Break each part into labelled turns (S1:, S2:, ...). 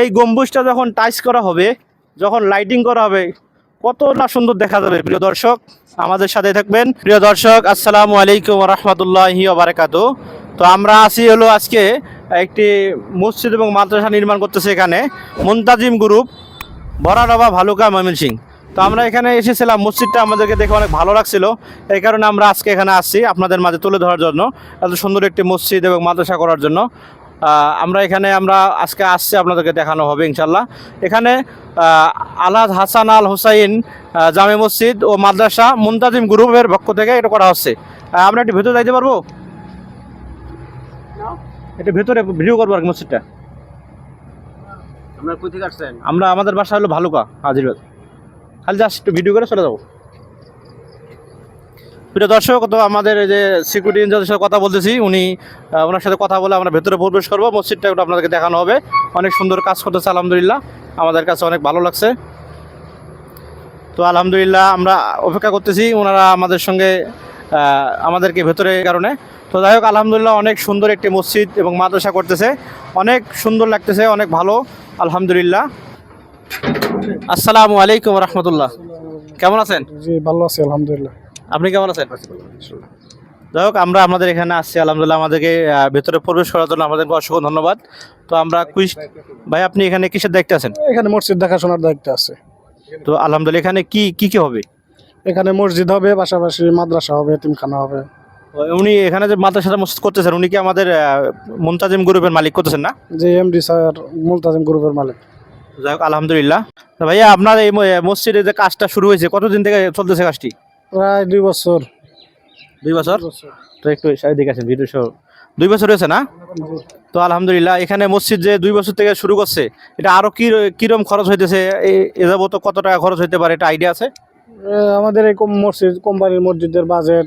S1: এই গম্বুজটা যখন টাইস করা হবে, যখন লাইটিং করা হবে কত না সুন্দর দেখা যাবে, প্রিয় দর্শক। আমাদের সাথে থাকবেন। প্রিয় দর্শক, আসসালামু আলাইকুম রহমতুল্লাহি বারাকাত তো আমরা আছি হলো আজকে একটি মসজিদ এবং মাদ্রাসা নির্মাণ করতেছে এখানে, মুন্তাজিম গ্রুপ বরাডবা ভালুকা ময়মনসিং তো আমরা এখানে এসেছিলাম, মসজিদটা আমাদেরকে দেখে অনেক ভালো লাগছিল। এই কারণে আমরা আজকে এখানে আসছি আপনাদের মাঝে তুলে ধরার জন্য, এত সুন্দর একটি মসজিদ এবং মাদ্রাসা করার জন্য। আমরা এখানে আমরা আজকে আসছি আপনাদেরকে দেখানো হবে ইনশাল্লাহ এখানে আলাদ হাসান আল হোসাইন জামে মসজিদ ও মাদ্রাসা মুন্তাজিম গ্রুপের পক্ষ থেকে এটা করা হচ্ছে। আমরা একটু ভেতরে যাইতে পারব? এটা ভেতরে ভিডিও করব আর কি মসজিদটা। আমরা আমাদের বাসা হলো ভালুকা হাজিরবাদ খালি জাস্ট একটু ভিডিও করে চলে যাব। প্রিয় দর্শক, তো আমাদের যে সিকিউরিটি ইনচার্জের সাথে কথা বলতেছি, উনি ওনার সাথে কথা বলে আমরা ভেতরে প্রবেশ করব, মসজিদটা একটু আপনাদেরকে দেখানো হবে। অনেক সুন্দর কাজ করতেছে, আলহামদুলিল্লাহ। আমাদের কাছে অনেক ভালো লাগছে। তো আলহামদুলিল্লাহ, আমরা অপেক্ষা করতেছি ওনারা আমাদের সঙ্গে আমাদেরকে ভেতরে কারণে। তো যাই হোক, আলহামদুলিল্লাহ, অনেক সুন্দর একটি মসজিদ এবং মাদ্রাসা করতেছে। অনেক সুন্দর লাগতেছে, অনেক ভালো, আলহামদুলিল্লাহ। আসসালামু আলাইকুম রহমতুল্লাহ। কেমন আছেন?
S2: জি, ভালো আছি, আলহামদুলিল্লাহ।
S1: আপনি কেমন আছেন? যাই হোক আমরা আমাদের এখানে আসছি আলহামদুলিল্লাহ আমাদেরকে ভেতরে প্রবেশ করার জন্য আমাদেরকে অসংখ্য ধন্যবাদ। তো আমরা কুইজ ভাই আপনি এখানে কিসের দায়িত্বে আছেন?
S2: এখানে মসজিদ দেখাশোনার দায়িত্ব আছে।
S1: তো আলহামদুলিল্লাহ এখানে কি কি কি হবে?
S2: এখানে মসজিদ হবে পাশাপাশি মাদ্রাসা হবে এতিমখানা হবে।
S1: উনি এখানে যে মাদ্রাসাটা মসজিদ করতেছেন উনি কি আমাদের আহ, মুনতাজিম গ্রুপের মালিক করতেছেন না?
S2: যে এমডি স্যার মুলতাজিম গ্রুপের মালিক।
S1: যাই হোক আলহামদুলিল্লাহ। ভাইয়া আপনার এই মসজিদে যে কাজটা শুরু হয়েছে কতদিন থেকে চলতেছে কাজটি?
S2: প্রায় দুই বছর।
S1: দুই বছর? তো একটু দিকে আছেন ভিডিও সহ। দুই বছর হয়েছে না? তো আলহামদুলিল্লাহ এখানে মসজিদ যে দুই বছর থেকে শুরু করছে এটা আরও কি কিরম খরচ হইতেছে? এ- যাবত কত টাকা খরচ হইতে পারে এটা আইডিয়া আছে?
S2: আমাদের এই মসজিদ কোম্পানির মসজিদের বাজেট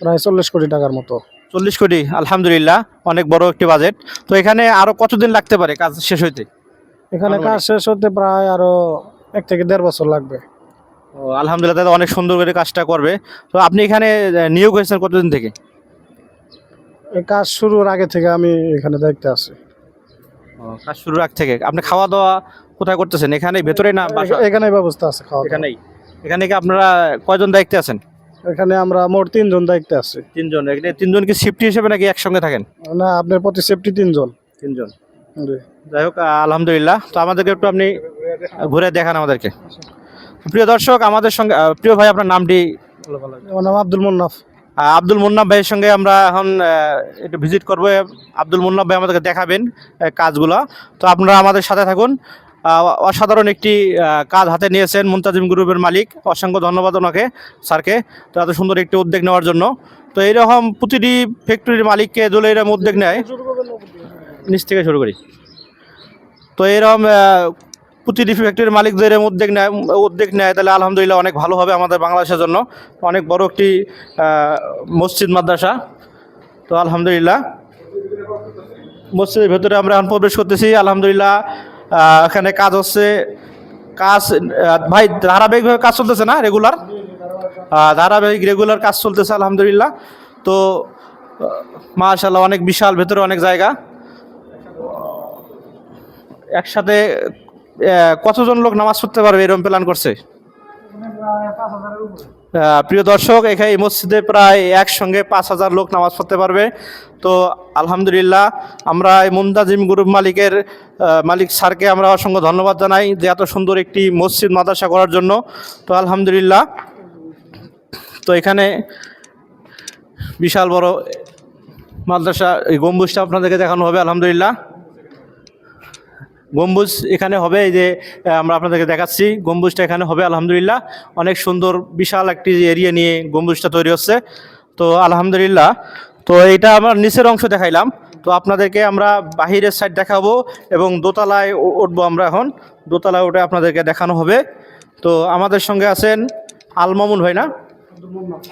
S2: প্রায় চল্লিশ কোটি টাকার মতো।
S1: চল্লিশ কোটি আলহামদুলিল্লাহ অনেক বড় একটি বাজেট তো এখানে আরও কতদিন লাগতে পারে কাজ শেষ হইতে?
S2: এখানে কাজ শেষ হতে প্রায় আরও এক থেকে দেড় বছর লাগবে।
S1: ও, আলহামদুলিল্লাহ তাহলে অনেক সুন্দর করে কাজটা করবে। তো আপনি এখানে নিয়োগ হয়েছেন কতদিন থেকে?
S2: কাজ শুরুর আগে থেকে আমি এখানে দায়িত্বে আছি।
S1: কাজ শুরুর আগ থেকে। আপনি খাওয়া দাওয়া কোথায় করতেছেন? এখানে ভেতরে না বাসা?
S2: এখানে ব্যবস্থা আছে খাওয়া
S1: এখানেই। এখানে কি আপনারা কয়জন দায়িত্বে আছেন?
S2: এখানে আমরা মোট তিনজন দায়িত্বে আছি।
S1: তিনজন। এখানে তিনজন কি শিফটি হিসেবে নাকি একসঙ্গে থাকেন?
S2: না আপনার প্রতি সেফটি তিনজন।
S1: তিনজন। যাই হোক আলহামদুলিল্লাহ। তো আমাদেরকে একটু আপনি ঘুরে দেখান আমাদেরকে। প্রিয় দর্শক আমাদের সঙ্গে প্রিয় ভাই আপনার নামটি?
S2: নাম আব্দুল মুন্নাফ।
S1: আব্দুল মুন্নাফ ভাইয়ের সঙ্গে আমরা এখন একটু ভিজিট করব। আব্দুল মুন্নাফ ভাই আমাদেরকে দেখাবেন কাজগুলো। তো আপনারা আমাদের সাথে থাকুন। অসাধারণ একটি কাজ হাতে নিয়েছেন মুন্তাজিম গ্রুপের মালিক। অসংখ্য ধন্যবাদ ওনাকে স্যারকে তো এত সুন্দর একটি উদ্যোগ নেওয়ার জন্য। তো এইরকম প্রতিটি ফ্যাক্টরির মালিককে দলে এরকম উদ্যোগ নেয়। নিচ থেকে শুরু করি। তো এরকম প্রতিটি ফ্যাক্টরির মালিক যদি উদ্যোগ নেয় উদ্যোগ নেয়, তাহলে আলহামদুলিল্লাহ অনেক ভালো হবে আমাদের বাংলাদেশের জন্য। অনেক বড় একটি মসজিদ, মাদ্রাসা। তো আলহামদুলিল্লাহ। মসজিদের ভেতরে আমরা এখন প্রবেশ করতেছি। আলহামদুলিল্লাহ এখানে কাজ হচ্ছে। কাজ ভাই, ধারাবাহিকভাবে কাজ চলতেছে না রেগুলার ধারাবাহিক রেগুলার কাজ চলতেছে, আলহামদুলিল্লাহ। তো মাশাল্লাহ অনেক বিশাল ভেতরে অনেক জায়গা। একসাথে কতজন লোক নামাজ পড়তে পারবে এরকম প্ল্যান করছে? প্রিয় দর্শক, এখানে এই মসজিদে প্রায় একসঙ্গে পাঁচ হাজার লোক নামাজ পড়তে পারবে। তো আলহামদুলিল্লাহ, আমরা এই মুমতাজিম গ্রুপ মালিকের মালিক স্যারকে আমরা অসংখ্য ধন্যবাদ জানাই যে এত সুন্দর একটি মসজিদ মাদ্রাসা করার জন্য। তো আলহামদুলিল্লাহ, তো এখানে বিশাল বড় মাদ্রাসা, এই গম্বুজটা আপনাদেরকে দেখানো হবে, আলহামদুলিল্লাহ। গম্বুজ এখানে হবে, এই যে আমরা আপনাদেরকে দেখাচ্ছি। গম্বুজটা এখানে হবে, আলহামদুলিল্লাহ। অনেক সুন্দর, বিশাল একটি এরিয়া নিয়ে গম্বুজটা তৈরি হচ্ছে। তো, আলহামদুলিল্লাহ। তো এটা আমার নিচের অংশ দেখাইলাম। তো, আপনাদেরকে আমরা বাহিরের সাইড দেখাবো এবং দোতলায় উঠবো আমরা এখন। দোতলায় উঠে আপনাদেরকে দেখানো হবে। তো, আমাদের সঙ্গে আছেন আলমামুন ভাই না?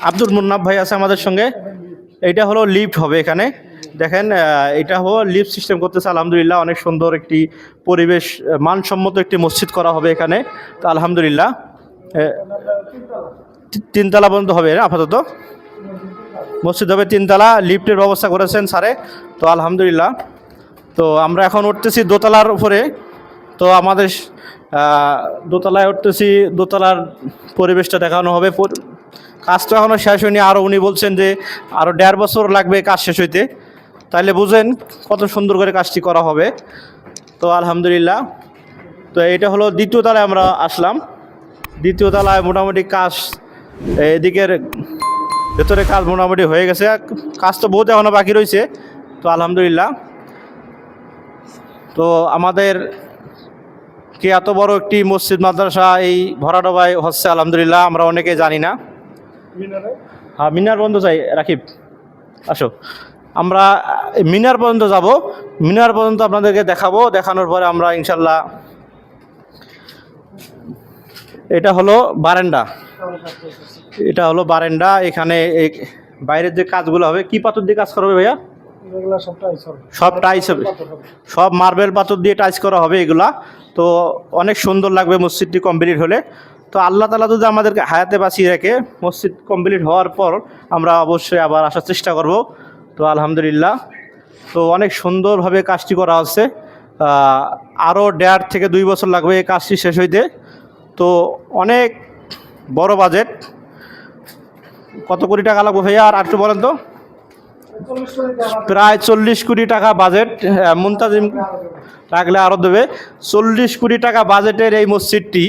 S1: আব্দুল মুন্নাফ ভাই আছে আমাদের সঙ্গে। এইটা হলো লিফট হবে এখানে। দেখেন এটা হলো লিফট সিস্টেম করতেছে, আলহামদুলিল্লাহ, অনেক সুন্দর একটি পরিবেশ, মানসম্মত একটি মসজিদ করা হবে এখানে। তো আলহামদুলিল্লাহ তিনতলা পর্যন্ত হবে আপাতত? মসজিদ হবে তিনতলা, লিফটের ব্যবস্থা করেছেন স্যারে। তো আলহামদুলিল্লাহ, তো আমরা এখন উঠতেছি দোতলার উপরে। তো আমাদের দোতলায় উঠতেছি, দোতলার পরিবেশটা দেখানো হবে। কাজ তো এখনও শেষ হয়নি। আরও উনি বলছেন যে আরও দেড় বছর লাগবে কাজ শেষ হইতে। তাহলে বুঝেন কত সুন্দর করে কাজটি করা হবে। তো আলহামদুলিল্লাহ। তো এটা হলো দ্বিতীয় তলায় আমরা আসলাম। দ্বিতীয় তলায় মোটামুটি কাজ এদিকের ভেতরে কাজ মোটামুটি হয়ে গেছে। কাজ তো বহুত এখনও বাকি রয়েছে। তো আলহামদুলিল্লাহ। তো আমাদের কি এত বড় একটি মসজিদ মাদ্রাসা এই ভরাডোবায় হচ্ছে আলহামদুলিল্লাহ আমরা অনেকে জানি না। হ্যাঁ মিনার পর্যন্ত চাই রাকিব। আসো। আমরা মিনার পর্যন্ত যাব। মিনার পর্যন্ত আপনাদেরকে দেখাবো। দেখানোর পরে আমরা ইনশাল্লাহ এটা হলো বারেন্ডা এটা হলো বারান্দা। এখানে বাইরের যে কাজগুলো হবে কি পাথর দিয়ে কাজ করা হবে ভাইয়া?
S2: সব
S1: সব টাইস হবে। সব মার্বেল পাথর দিয়ে টাইস করা হবে এগুলা। তো অনেক সুন্দর লাগবে মসজিদটি কমপ্লিট হলে। তো আল্লাহ তালা যদি আমাদেরকে হায়াতে বাঁচিয়ে রাখে মসজিদ কমপ্লিট হওয়ার পর আমরা অবশ্যই আবার আসার চেষ্টা করব। তো আলহামদুলিল্লাহ। তো অনেক সুন্দরভাবে কাজটি করা হচ্ছে। আরও দেড় থেকে দুই বছর লাগবে এই কাজটি শেষ হইতে। তো অনেক বড় বাজেট কত কোটি টাকা লাগবে ভাইয়া? আর একটু বলেন তো। প্রায় চল্লিশ কোটি টাকা বাজেট আহ, মুনতাজিম রাখলে আরও দেবে। চল্লিশ কোটি টাকা বাজেটের এই মসজিদটি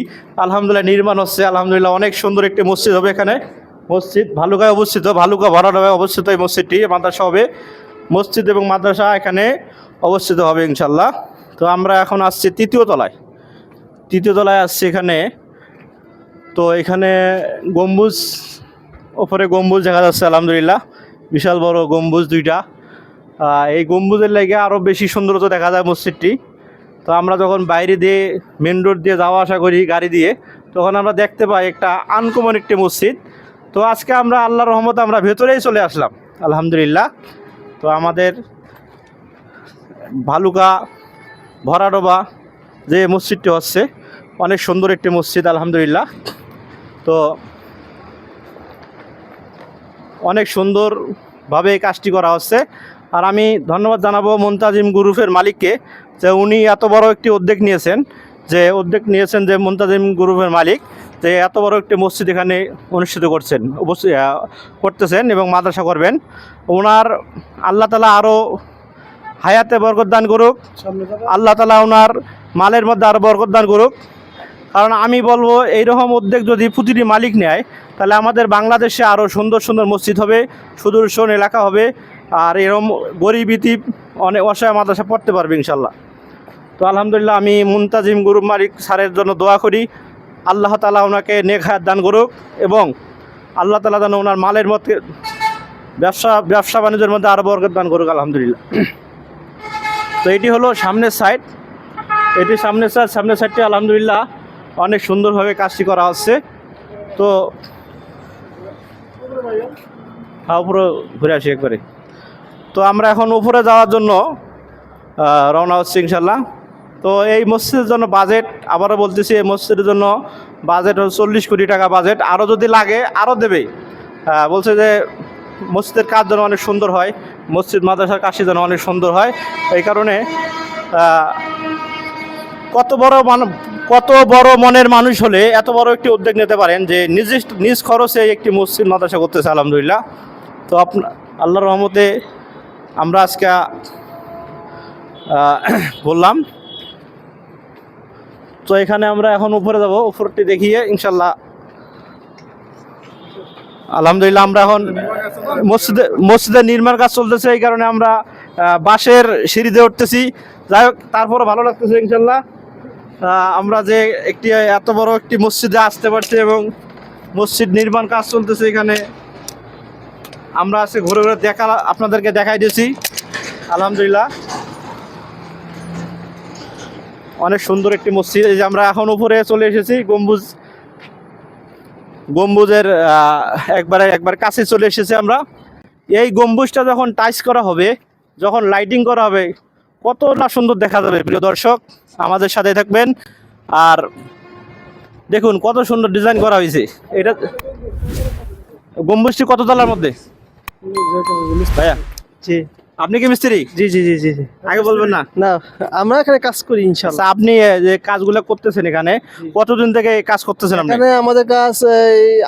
S1: আলহামদুলিল্লাহ নির্মাণ হচ্ছে। আলহামদুলিল্লাহ অনেক সুন্দর একটি মসজিদ হবে এখানে। মসজিদ, ভালুকায় অবস্থিত, ভালুকা ভরাডায় অবস্থিত এই মসজিদটি, মাদ্রাসা হবে। মসজিদ এবং মাদ্রাসা এখানে অবস্থিত হবে ইনশাল্লাহ তো আমরা এখন আসছি তৃতীয় তলায়। তৃতীয় তলায় আসছি এখানে। তো এখানে গম্বুজ, ওপরে গম্বুজ দেখা যাচ্ছে, আলহামদুলিল্লাহ। বিশাল বড় গম্বুজ দুইটা। এই গম্বুজের লেগে আরও বেশি সৌন্দর্য দেখা যায় মসজিদটি। তো আমরা যখন বাইরে দিয়ে মেন রোড দিয়ে যাওয়া আসা করি গাড়ি দিয়ে, তখন আমরা দেখতে পাই একটা আনকমন একটি মসজিদ। তো আজকে আমরা আল্লাহর রহমতে আমরা ভেতরেই চলে আসলাম, আলহামদুলিল্লাহ। তো আমাদের ভালুকা, ভরাডোবা যে মসজিদটি হচ্ছে, অনেক সুন্দর একটি মসজিদ, আলহামদুলিল্লাহ। তো অনেক সুন্দরভাবে এই কাজটি করা হচ্ছে। আর আমি ধন্যবাদ জানাব মুনতাজিম গ্রুপের মালিককে যে উনি এত বড় একটি উদ্যোগ নিয়েছেন। যে উদ্যোগ নিয়েছেন যে মুনতাজিম গ্রুপের মালিক, যে এত বড় একটি মসজিদ এখানে অনুষ্ঠিত করছেন করতেছেন এবং মাদ্রাসা করবেন। ওনার আল্লাহ তালা আরও হায়াতে বরকত দান করুক। আল্লাহ তালা ওনার মালের মধ্যে আরও বরকত দান করুক। কারণ আমি বলব, এইরকম উদ্যোগ যদি প্রতিটি মালিক নেয়, তাহলে আমাদের বাংলাদেশে আরও সুন্দর সুন্দর মসজিদ হবে, সুদূরশন এলাকা হবে, আর এরকম গরিবিতি অনেক অসহায় মাদ্রাসা পড়তে পারবে ইনশাল্লাহ তো আলহামদুলিল্লাহ আমি মুনতাজিম গ্রুপ মালিক স্যারের জন্য দোয়া করি। আল্লাহ তালা ওনাকে নেক হায়াত দান করুক এবং আল্লাহ তালা যেন ওনার মালের মধ্যে ব্যবসা ব্যবসা বাণিজ্যের মধ্যে আরও বরকত দান করুক আলহামদুলিল্লাহ। তো এটি হলো সামনের সাইড এটি সামনের সাইড সামনের সাইডটি আলহামদুলিল্লাহ অনেক সুন্দরভাবে কাজটি করা হচ্ছে। তো হ্যাঁ উপরে ঘুরে আসি একবারে। তো আমরা এখন উপরে যাওয়ার জন্য রওনা হচ্ছি ইনশাল্লাহ তো এই মসজিদের জন্য বাজেট আবারও বলতেছি, এই মসজিদের জন্য বাজেট হচ্ছে চল্লিশ কোটি টাকা বাজেট আরও যদি লাগে আরও দেবে। বলছে যে মসজিদের কাজ যেন অনেক সুন্দর হয়, মসজিদ, মাদ্রাসার কাশি যেন অনেক সুন্দর হয়। এই কারণে কত বড় মান, কত বড় মনের মানুষ হলে এত বড় একটি উদ্যোগ নিতে পারেন যে নিজ নিজ খরচে একটি মসজিদ, মাদ্রাসা করতেছে, আলহামদুলিল্লাহ। তো আপনার আল্লাহর রহমতে আমরা আজকে বললাম তো এখানে আমরা এখন উপরে যাব, উপরটি দেখিয়ে ইনশাল্লাহ। আলহামদুলিল্লাহ, আমরা এখন মসজিদে, মসজিদের নির্মাণ কাজ চলতেছে, এই কারণে আমরা বাঁশের সিঁড়িতে উঠতেছি। যাই হোক তারপরে ভালো লাগতেছে ইনশাল্লাহ। আমরা যে একটি, এত বড় একটি মসজিদে আসতে পারছি এবং মসজিদ নির্মাণ কাজ চলতেছে এখানে। আমরা আছে ঘুরে ঘুরে দেখা, আপনাদেরকে দেখাই দিয়েছি। আলহামদুলিল্লাহ। অনেক সুন্দর একটি মসজিদ। এই যে আমরা এখন উপরে চলে এসেছি গম্বুজ। গম্বুজের একবারে একবার কাছে চলে এসেছি আমরা। এই গম্বুজটা যখন টাইস করা হবে যখন লাইটিং করা হবে কত না সুন্দর দেখা যাবে প্রিয় দর্শক। আমাদের সাথে থাকবেন। আর দেখুন কত সুন্দর ডিজাইন করা হয়েছে। এটা গম্বুজটি কত তলার মধ্যে? ভাইয়া? জি। আপনি কি মিস্ত্রি?
S3: জি জি জি জি
S1: আগে বলবেন না?
S3: না আমরা এখানে কাজ করি ইনশাল্লাহ
S1: আচ্ছা আপনি যে কাজগুলো করতেছেন এখানে কতদিন থেকে কাজ করতেছেন আপনি?
S3: এখানে আমাদের কাজ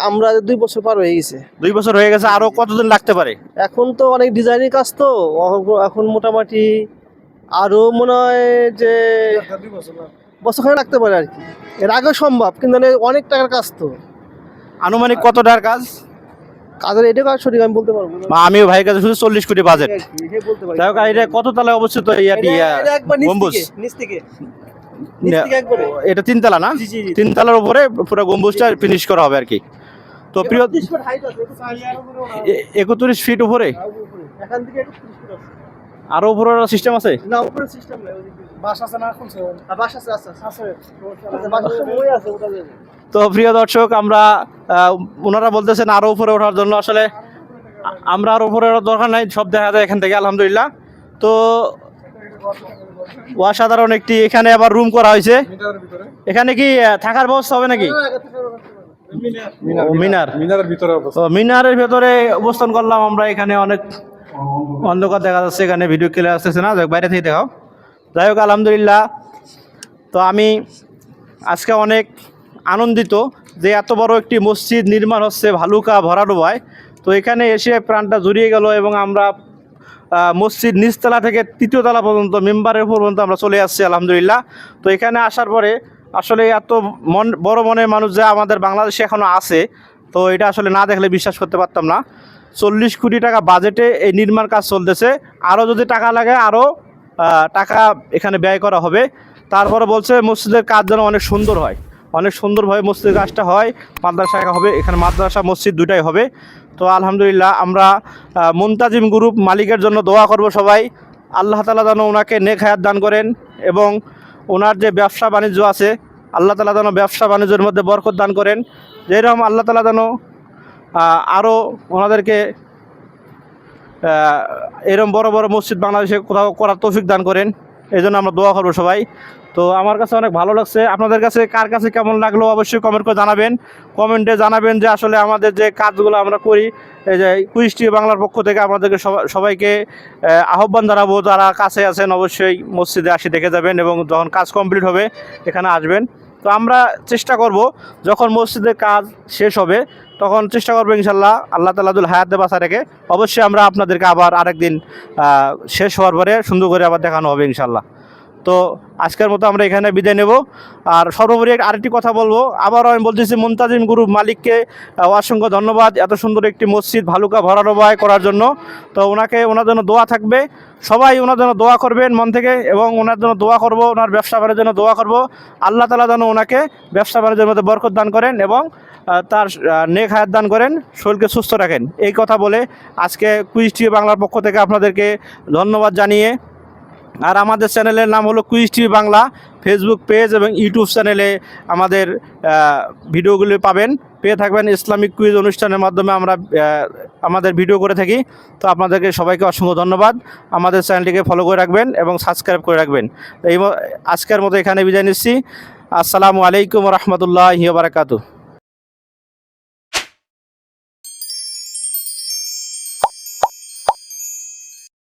S3: আমরা দুই বছর পার হয়ে গেছে।
S1: দুই বছর হয়ে গেছে আরও কতদিন লাগতে পারে?
S3: এখন তো অনেক ডিজাইনের কাজ তো এখন মোটামুটি আরও মনে হয় যে বছরখানে লাগতে পারে আর কি। এর আগে সম্ভব কিন্তু অনেক টাকার কাজ তো।
S1: আনুমানিক কত টাকার কাজ?
S3: কাজের এটা কাজ সঠিক আমি বলতে পারব না।
S1: আমিও ভাইয়ের কাছে শুধু চল্লিশ কোটি বাজেট
S3: বলতে পারি?
S1: যাই হোক আর এটা কত তালায় অবস্থিত ইয়াটি
S3: এটা- এটা একবার নিচ
S1: গম্বুজ?
S3: থেকে, নিচ থেকে। নিচ থেকে একবারে।
S1: এটা তিনতলা না?
S3: জি জি জি।
S1: তিনতলার উপরে পুরো গম্বুজটা ফিনিশ করা হবে আর কি তো প্রিয়
S3: এবার 30 ফুট height আছে, একটু চালিয়ে আরও উপরে ওঠা হবে।
S1: একত্রিশ ফিট উপরে?
S3: উপরে। এখান থেকে একটু 30 ফুট আছে।
S1: আরও উপরে সিস্টেম আছে?
S3: না উপরে সিস্টেম নাই
S2: বাস আছে না খুলছে
S3: আর বাস আছে আছে আছে।
S2: আছে।
S3: তো আছে ওটা
S1: তো প্রিয় দর্শক আমরা ওনারা বলতেছেন আরও উপরে ওঠার জন্য আসলে আমরা আরও উপরে দরকার নাই সব দেখা যায় এখান থেকে আলহামদুলিল্লাহ। তো অসাধারণ একটি এখানে আবার রুম করা হয়েছে। এখানে কি থাকার ব্যবস্থা হবে নাকি? মিনার
S2: মিনারের ভিতরে অবস্থা।
S1: মিনারের ভেতরে অবস্থান করলাম আমরা এখানে অনেক অন্ধকার দেখা যাচ্ছে, এখানে ভিডিও ক্লিয়ার আসতেছে না। দেখ বাইরে থেকে দেখাও। যাই হোক, আলহামদুলিল্লাহ। তো আমি আজকে অনেক আনন্দিত যে এত বড় একটি মসজিদ নির্মাণ হচ্ছে ভালুকা ভরাডোবায় তো এখানে এসে প্রাণটা জুড়িয়ে গেল এবং আমরা মসজিদ নিচতলা থেকে তৃতীয় তলা পর্যন্ত, মেম্বারের পর্যন্ত আমরা চলে আসছি, আলহামদুলিল্লাহ। তো এখানে আসার পরে আসলে এত মন, বড় মনের মানুষ যে আমাদের বাংলাদেশে এখনও আছে, তো এটা আসলে না দেখলে বিশ্বাস করতে পারতাম না। চল্লিশ কোটি টাকা বাজেটে এই নির্মাণ কাজ চলতেছে। আরও যদি টাকা লাগে আরও টাকা এখানে ব্যয় করা হবে। তারপরে বলছে মসজিদের কাজ যেন অনেক সুন্দর হয়। অনেক সুন্দরভাবে মসজিদের কাজটা হয়। মাদ্রাসা হবে এখানে মাদ্রাসা মসজিদ দুটাই হবে। তো আলহামদুলিল্লাহ আমরা আহ, মুনতাজিম গ্রুপ মালিকের জন্য দোয়া করব সবাই। আল্লাহ তালা যেন ওনাকে নেক হায়াত দান করেন এবং ওনার যে ব্যবসা বাণিজ্য আছে আল্লাহ তালা যেন ব্যবসা বাণিজ্যের মধ্যে বরকত দান করেন। যেরকম আল্লাহ তালা যেন আরও ওনাদেরকে এরম বড় বড় মসজিদ বাংলাদেশে কোথাও করার তৌফিক দান করেন। এই জন্য আমরা দোয়া করব সবাই। তো আমার কাছে অনেক ভালো লাগছে। আপনাদের কাছে কার কাছে কেমন লাগল অবশ্যই কমেন্ট করে জানাবেন। কমেন্টে জানাবেন যে আসলে আমাদের যে কাজগুলো আমরা করি, এই যে কুইস্টি বাংলার পক্ষ থেকে আমাদেরকে সবা- সবাইকে আহ্বান জানাব। যারা কাছে আছেন অবশ্যই মসজিদে আসি দেখে যাবেন এবং যখন কাজ কমপ্লিট হবে, এখানে আসবেন। তো আমরা চেষ্টা করব, যখন মসজিদের কাজ শেষ হবে তখন চেষ্টা করব ইনশাল্লাহ আল্লাহ তালাদুল হায়াত বাসা রেখে। অবশ্যই আমরা আপনাদেরকে আবার আরেকদিন শেষ হওয়ার পরে সুন্দর করে আবার দেখানো হবে ইনশাল্লাহ। তো আজকের মতো আমরা এখানে বিদায় নেব। আর সর্বোপরি আরেকটি কথা বলব। আবারও আমি বলতেছি, মুনতাজিম গ্রুপ মালিককে অসংখ্য ধন্যবাদ এত সুন্দর একটি মসজিদ ভালুকা ভরাডোবায় করার জন্য। তো ওনাকে ওনার জন্য দোয়া থাকবে। সবাই ওনার জন্য দোয়া করবেন মন থেকে এবং ওনার জন্য দোয়া করব, ওনার ব্যবসা বাণিজ্যের জন্য দোয়া করব। আল্লাহ তালা যেন ওনাকে ব্যবসা বাণিজ্যের মধ্যে বরকত দান করেন এবং তার নেক হায়াত দান করেন, শরীরকে সুস্থ রাখেন। এই কথা বলে আজকে কুইজ টিভি বাংলার পক্ষ থেকে আপনাদেরকে ধন্যবাদ জানিয়ে, আর আমাদের চ্যানেলের নাম হলো quiz TV Bangla. Facebook page এবং ইউটিউব চ্যানেলে আমাদের ভিডিওগুলি পাবেন। পেয়ে থাকবেন ইসলামিক কুইজ অনুষ্ঠানের মাধ্যমে আমরা আমাদের ভিডিও করে থাকি। তো আপনাদেরকে সবাইকে অসংখ্য ধন্যবাদ। আমাদের চ্যানেলটিকে ফলো করে রাখবেন এবং সাবস্ক্রাইব করে রাখবেন। এই আজকের মতো এখানে বিদায় নিচ্ছি। আসসালামু আলাইকুম রহমতুল্লাহ বারাকাতু